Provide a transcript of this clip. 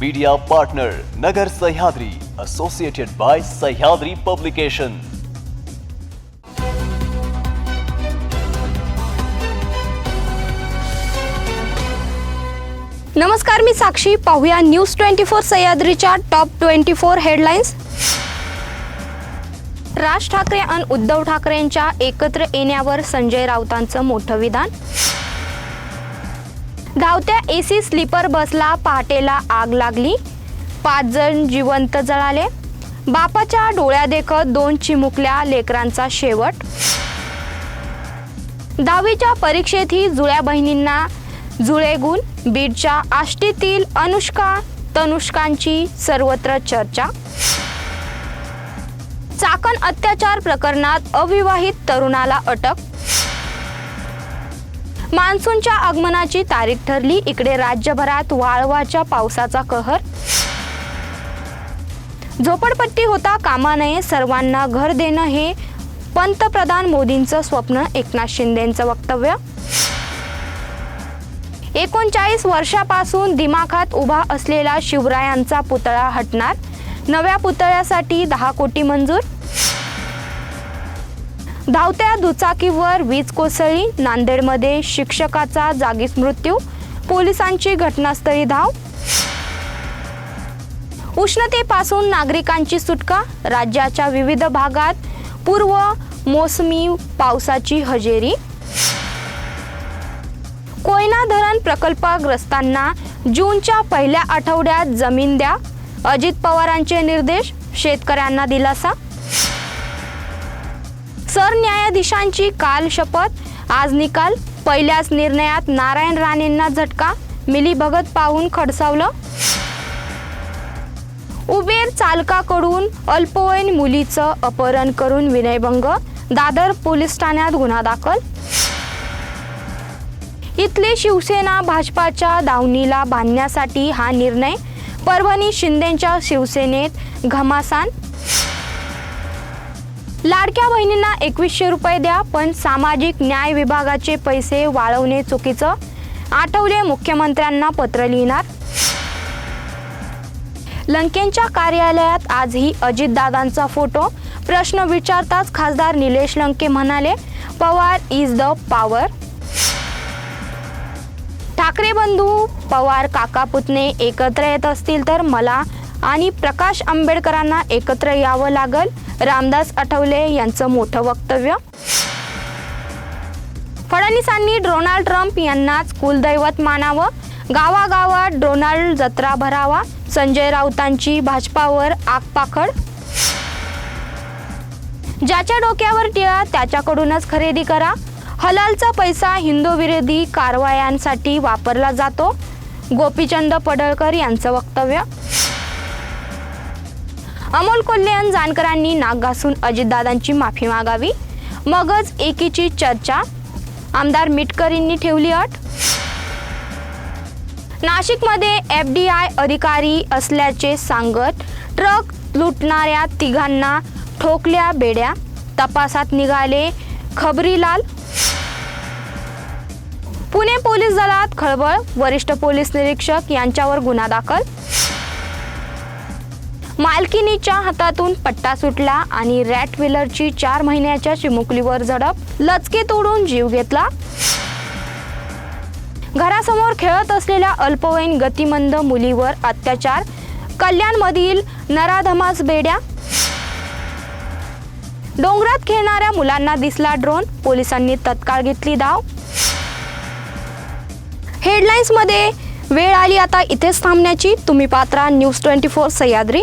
Media partner Nagar Sahyadri associated by Sahyadri publication नमस्कार मी साक्षी. पाहूया न्यूज ट्वेंटी फोर सह्याद्रीच्या top twenty four headlines Raj Thackeray आणि उद्धव ठाकरेंच्या एकत्र येण्यावर संजय राऊतांचं मोठं विधान. धावत्या एसी स्लीपर बसला पहाटेला आग लागली. पाच जण जिवंत जळाले. बापाच्या डोळ्या देखत दोन चिमुकल्या लेकरांचा शेवट. दहावीच्या परीक्षेतही जुळ्या बहिणींना जुळे गुण बीडच्या आष्टीतील अनुष्का तनुष्कांची सर्वत्र चर्चा. चाकण अत्याचार प्रकरणात अविवाहित तरुणाला अटक मान्सूनच्या आगमनाची तारीख ठरली. इकडे राज्यभरात वाळवाच्या पावसाचा कहर. झोपडपट्टी होता कामा नये सर्वांना घर देणं हे पंतप्रधान मोदींचं स्वप्न. एकनाथ शिंदेंचं वक्तव्य. एकोणचाळीस वर्षापासून दिमाखात उभा असलेला शिवरायांचा पुतळा हटणार. नव्या पुतळ्यासाठी दहा कोटी मंजूर. धावत्या दुचाकीवर वीज कोसळली. नांदेडमध्ये शिक्षकाचा जागीच मृत्यू पोलिसांची घटनास्थळी धाव. उष्णतेपासून नागरिकांची सुटका राज्याच्या विविध भागात पूर्व मोसमी पावसाची हजेरी. कोयना धरण प्रकल्पग्रस्तांना जूनच्या पहिल्या आठवड्यात जमीन द्या. अजित पवारांचे निर्देश शेतकऱ्यांना दिलासा. सरन्यायाधीशांची काल शपथ आज निकाल पहिल्याच निर्णयात नारायण राणेंना झटका मिली भगत पाहून खडसावलं. उबेर चालकाकडून अल्पवयीन मुलीचं अपहरण करून विनयभंग दादर पोलीस ठाण्यात गुन्हा दाखल. इथले शिवसेना भाजपाच्या दावणीला बांधण्यासाठी हा निर्णय परभणी शिंदेच्या शिवसेनेत घमासान लाडक्या बहिणींना एकवीसशे रुपये द्या पण सामाजिक न्याय विभागाचे पैसे वाळवणे चुकीचं? आठवले मुख्यमंत्र्यांना पत्र लिहिणार? लंकेंच्या कार्यालयात आजही अजितदादांचा फोटो. प्रश्न विचारताच खासदार निलेश लंके म्हणाले Pawar is the power Thackeray बंधू पवार काका पुतणे एकत्र येत असतील तर मला आणि प्रकाश आंबेडकरांना एकत्र यावं लागल रामदास आठवले यांचं मोठं वक्तव्य. फडणवीसांनी डोनाल्ड ट्रम्प यांनाच कुलदैवत मानावं गावागावात डोनाल्ड जत्रा भरावा संजय राऊतांची भाजपावर आगपाखड ज्याच्या डोक्यावर टिळा त्याच्याकडूनच खरेदी करा. हलालचा पैसा हिंदू विरोधी कारवायांसाठी वापरला जातो. गोपीचंद पडळकर यांचं वक्तव्य. अमोल कोल्हे आणि जानकरांनी नाक घासून अजितदादांची माफी मागावी. मगच एकीची चर्चा. आमदार मिटकरींनी ठेवली अट. नाशिकमध्ये एफ डी आय अधिकारी असल्याचे सांगत ट्रक लुटणाऱ्या तिघांना ठोकल्या बेड्या. तपासात निघाले खबरीलाल. पुणे पोलीस दलात खळबळ. वरिष्ठ पोलीस निरीक्षक यांच्यावर गुन्हा दाखल. मालकिनीच्या हातातून पट्टा सुटला आणि रॅट व्हीलरची चार महिन्याच्या चिमुकलीवर झडप लचके तोडून जीव घेतला. घरासमोर खेळत असलेल्या अल्पवयीन गतिमंद मुलीवर अत्याचार कल्याणमधील नराधमास बेड्या. डोंगरात खेळणाऱ्या मुलांना दिसला ड्रोन पोलिसांनी तत्काळ घेतली धाव. हेडलाईन्समध्ये वेळ आली आता इथेच थांबण्याची. तुम्ही Patra news twenty four Sahyadri.